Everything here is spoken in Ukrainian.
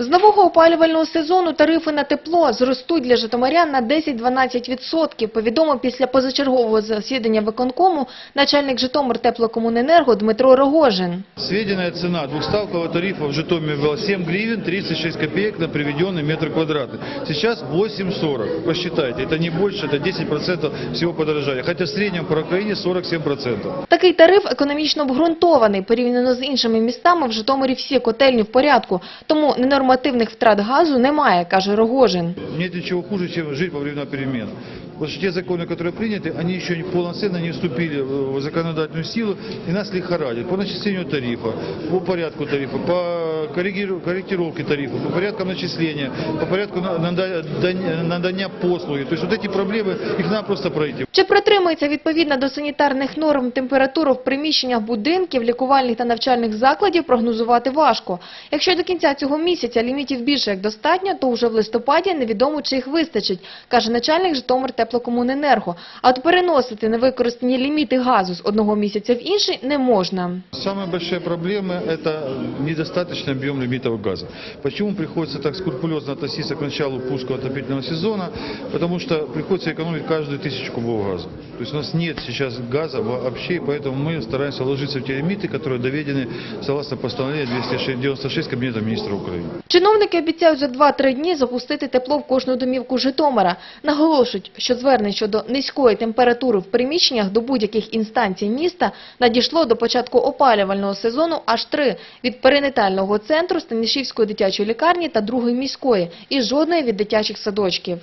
З нового опалювального сезону тарифи на тепло зростуть для житомирян на 10-12%, повідомив після позачергового засідання виконкому начальник Житомир теплокомуненерго Дмитро Рогожин. Сведенная цена двухставкового тарифа в Житомире была 7 гривен 36 копеек на приведенный метр квадратный. Сейчас 8,40. Посчитайте, это не больше, это 10% всего подорожания. Хотя в среднем по Украине 47%. Такий тариф економічно обґрунтований. Порівняно з іншими містами в Житомирі всі котельні в порядку, тому ненормативних втрат газу немає, каже Рогожин. Нет ничего хуже, чем жить во время перемен. Потому что те законы, которые приняты, они еще не полноценно не вступили в законодательную силу и нас лихорадит по начислению тарифа, по порядку тарифа, по коррегиру- корректировке тарифа, по порядкам начисления, по порядку на- нада- дань- надания послуги. То есть вот эти проблемы, их надо просто пройти. Чи притримується відповідно до санітарних норм температуру в приміщеннях будинків, лікувальних та навчальних закладів прогнозувати важко. Якщо до кінця цього місяця лімітів більше як достатньо, то вже в листопаді невідомо чи їх вистачить, каже начальник Житомир теплокомуненерго. А от переносити невикористані ліміти газу з одного місяця в інший не можна. Самая большая проблема – это недостаточный объем лимитов газа. Почему приходится так скрупулезно относиться к началу пуска отопительного сезона? Потому что приходится экономить каждую тысячу кубов газа. То есть у нас нет сейчас газа вообще, и поэтому мы стараемся ложиться в те лимиты, которые доведены согласно постановлению 296 Кабинета министра Украины. Чиновники обіцяють за 2-3 дні запустити тепло в кожну домівку Житомира. Наголошують, що звернень щодо низької температури в приміщеннях до будь-яких інстанцій міста надійшло до початку опалювального сезону аж три – від перинатального центру, Станішівської дитячої лікарні та другої міської і жодної від дитячих садочків.